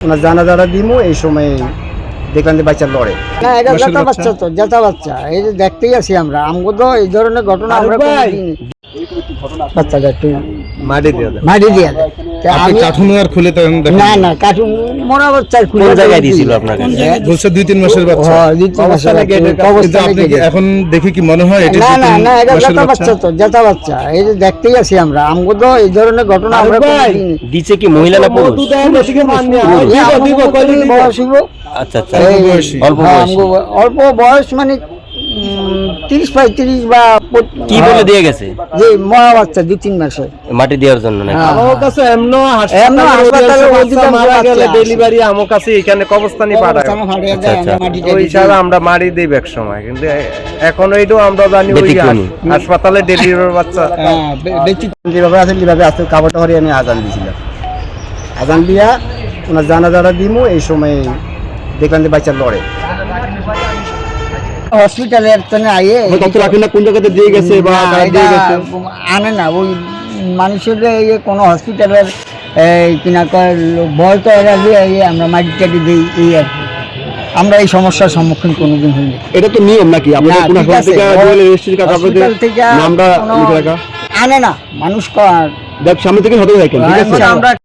ওনার জানাজারা দিমু এই সময় দেখলাম যে বাচ্চা লড়ে। না এটা জেতা বাচ্চা? তো জেতা বাচ্চা এই যে দেখতেই আছি আমরা। আমগো তো এই ধরনের ঘটনা আমরা বাচ্চাটা একটু মাটি দিয়ে মাটি দিয়ে। খুলে না না। মরা খুলে জায়গায়? হ্যাঁ, দুই তিন মাসের বাচ্চা। হ্যাঁ, দুই তিন মাসের কবরস্থানে বাচ্চা, গেটে- কিন্তু কবরস্থানে আপনি এখন দেখে কি মনে হয় এটা না না না এটা বাচ্চা? বাচ্চা তো বাচ্চা। এই যে দেখতেই আছি আমরা। আমগো তো এই ধরনের ঘটনা আমরা কোনোদিন- দিছে কি মহিলা না পুরুষ। আচ্ছা আচ্ছা অল্প বয়সী। অল্প মানে তিরিশ পঁয়ত্রিশ বা কি বলে দিয়ে গেছে? যে মরা বাচ্চা দুই তিন মাসে মাটি দেওয়ার জন্য নাকি? হ্যাঁ। আমার কাছে এমন এমন হাসপাতালে মারা গেলে ডেলিভারি আমার কাছে এখানে কবস্থানি পাঠায়। আচ্ছা, আচ্ছা। আমরা ওই দিই। আমরা মারি দিই এক সময় কিন্তু এখন এইটাও আমরা জানি ওই হাসপাতালে ডেলিভারি বাচ্চা। হ্যাঁ, যেভাবে আছে যেভাবে আছে কাপড়টা হরিয়ে আমি আজান দিয়েছিলাম। আজান দিয়া ওনার জানাজারা দিমু এই সময় দেখলাম যে বাচ্চা লড়ে। হসপিটালের তনে আইয়ে না কোন জায়গাতে দিয়ে না, এটা আনে না ওই মানুষের এই কোনো হসপিটালের এই কিনা কয় ভয় তো এরা দিয়ে আমরা মাটি টাটি দিই এই আর কি। আমরা এই সমস্যার সম্মুখীন কোনোদিন হইনি। এটা তো নিয়ম নাকি? থেকে রাখা। আনে না মানুষ সামনে থেকে হতে দেখেন আমরা